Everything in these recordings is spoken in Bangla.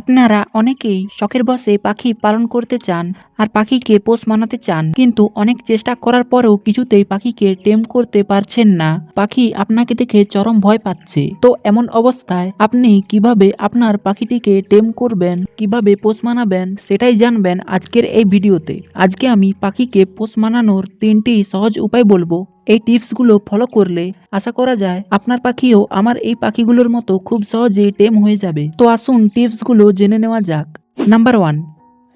আপনারা অনেকেই শখের বসে পাখি পালন করতে চান আর পাখিকে পোষ মানাতে চান, কিন্তু অনেক চেষ্টা করার পরেও কিছুতেই পাখিকে টেম করতে পারছেন না। পাখি আপনাকে দেখে চরম ভয় পাচ্ছে। তো এমন অবস্থায় আপনি কীভাবে আপনার পাখিটিকে টেম করবেন, কীভাবে পোষ মানাবেন, সেটাই জানবেন আজকের এই ভিডিওতে। আজকে আমি পাখিকে পোষ মানানোর তিনটি সহজ উপায় বলব। এই টিপসগুলো ফলো করলে আশা করা যায় আপনার পাখিও আমার এই পাখিগুলোর মতো খুব সহজেই টেম হয়ে যাবে। তো আসুন টিপসগুলো জেনে নেওয়া যাক। নাম্বার ওয়ান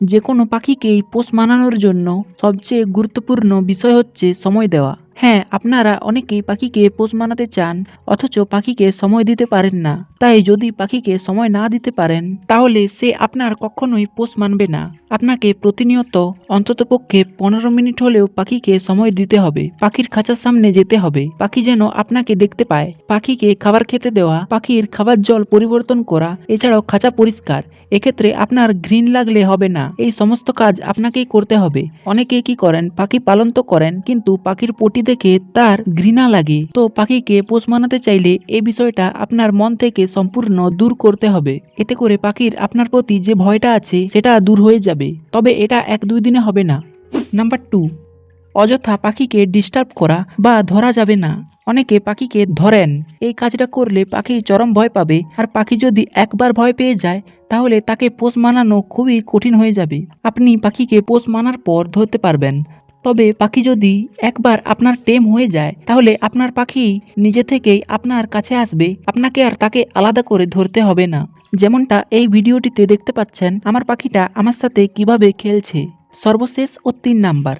যে কোনো পাখিকেই পোষ মানানোর জন্য সবচেয়ে গুরুত্বপূর্ণ বিষয় হচ্ছে সময় দেওয়া। হ্যাঁ আপনারা অনেকেই পাখিকে পোষ মানাতে চান, অথচ পাখিকে সময় দিতে পারেন না। তাই যদি পাখিকে সময় না দিতে পারেন, তাহলে সে আপনার কখনোই পোষ মানবে না। আপনাকে প্রতিনিয়ত অন্ততপক্ষে পনেরো মিনিট হলেও পাখিকে সময় দিতে হবে। পাখির খাঁচার সামনে যেতে হবে। পাখি যেন আপনাকে দেখতে পায়। পাখিকে খাবার খেতে দেওয়া, পাখির খাবার জল পরিবর্তন করা, এছাড়াও খাঁচা পরিষ্কার। এক্ষেত্রে আপনার ঘৃণ লাগলে হবে না। এই সমস্ত কাজ আপনাকেই করতে হবে। অনেকে কি করেন? পাখি পালন তো করেন, কিন্তু পাখির পটি দেখে তার ঘৃণা লাগে। তো পাখিকে পোষ মানাতে চাইলে এই বিষয়টা আপনার মন থেকে সম্পূর্ণ দূর করতে হবে। এতে করে পাখির আপনার প্রতি যে ভয়টা আছে, সেটা দূর হয়ে যাবে। তবে এটা এক দুই দিনে হবে না। নাম্বার টু, অযথা পাখিকে ডিস্টার্ব করা বা ধরা যাবে না। অনেকে পাখিকে ধরেন। এই কাজটা করলে পাখি চরম ভয় পাবে। আর পাখি যদি একবার ভয় পেয়ে যায়, তাহলে তাকে পোষ মানানো খুবই কঠিন হয়ে যাবে। আপনি পাখিকে পোষ মানার পর ধরতে পারবেন। তবে পাখি যদি একবার আপনার টেম হয়ে যায়, তাহলে আপনার পাখি নিজে থেকেই আপনার কাছে আসবে। আপনাকে আর তাকে আলাদা করে ধরতে হবে না। যেমনটা এই ভিডিওটিতে দেখতে পাচ্ছেন, আমার পাখিটা আমার সাথে কীভাবে খেলছে। সর্বশেষ ও তিন নাম্বার।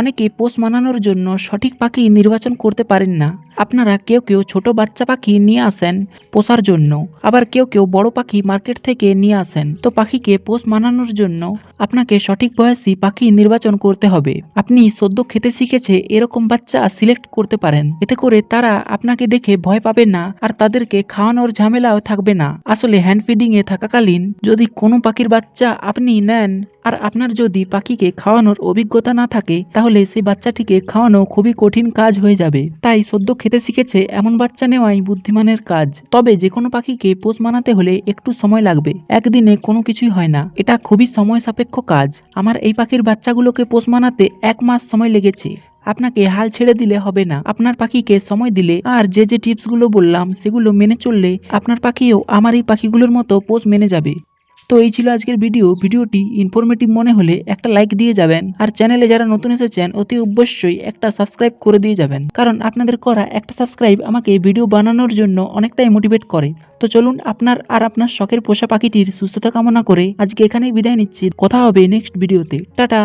অনেকে পোষ মানানোর জন্য সঠিক পাখি নির্বাচন করতে পারেন না। আপনারা কেউ কেউ ছোট বাচ্চা পাখি নিয়ে আসেন পোষার জন্য, আবার কেউ কেউ বড় পাখি মার্কেট থেকে নিয়ে আসেন। তো পাখিকে পোষ মানানোর জন্য আপনাকে সঠিক বয়সী পাখি নির্বাচন করতে হবে। আপনি সদ্য খেতে শিখেছে এরকম বাচ্চা সিলেক্ট করতে পারেন। এতে করে তারা আপনাকে দেখে ভয় পাবে না, আর তাদেরকে খাওয়ানোর ঝামেলাও থাকবে না। আসলে হ্যান্ড ফিডিং এ থাকাকালীন যদি কোনো পাখির বাচ্চা আপনি নেন আর আপনার যদি পাখিকে খাওয়ানোর অভিজ্ঞতা না থাকে, তাহলে সেই বাচ্চাটিকে খাওয়ানো খুবই কঠিন কাজ হয়ে যাবে। তাই সদ্য খেতে শিখেছে এমন বাচ্চা নেওয়াই বুদ্ধিমানের কাজ। তবে যে কোনো পাখিকে পোষ মানাতে হলে একটু সময় লাগবে। একদিনে কোনো কিছুই হয় না। এটা খুবই সময় সাপেক্ষ কাজ। আমার এই পাখির বাচ্চাগুলোকে পোষ মানাতে এক মাস সময় লেগেছে। আপনাকে হাল ছেড়ে দিলে হবে না। আপনার পাখিকে সময় দিলে আর যে যে টিপসগুলো বললাম, সেগুলো মেনে চললে আপনার পাখিও আমার এই পাখিগুলোর মতো পোষ মেনে যাবে। তো এই ছিল আজকের ভিডিও। ভিডিওটি ইনফরমেটিভ মনে হলে একটা লাইক দিয়ে যাবেন। আর চ্যানেলে যারা নতুন এসেছেন, অতি অবশ্যই একটা সাবস্ক্রাইব করে দিয়ে যাবেন। কারণ আপনাদের করা একটা সাবস্ক্রাইব আমাকে ভিডিও বানানোর জন্য অনেকটাই মোটিভেট করে। তো চলুন আপনার আর আপনার শখের পোষা পাখিটির সুস্থতা কামনা করে আজকে এখানেই বিদায় নিচ্ছি। কথা হবে নেক্সট ভিডিওতে টাটা!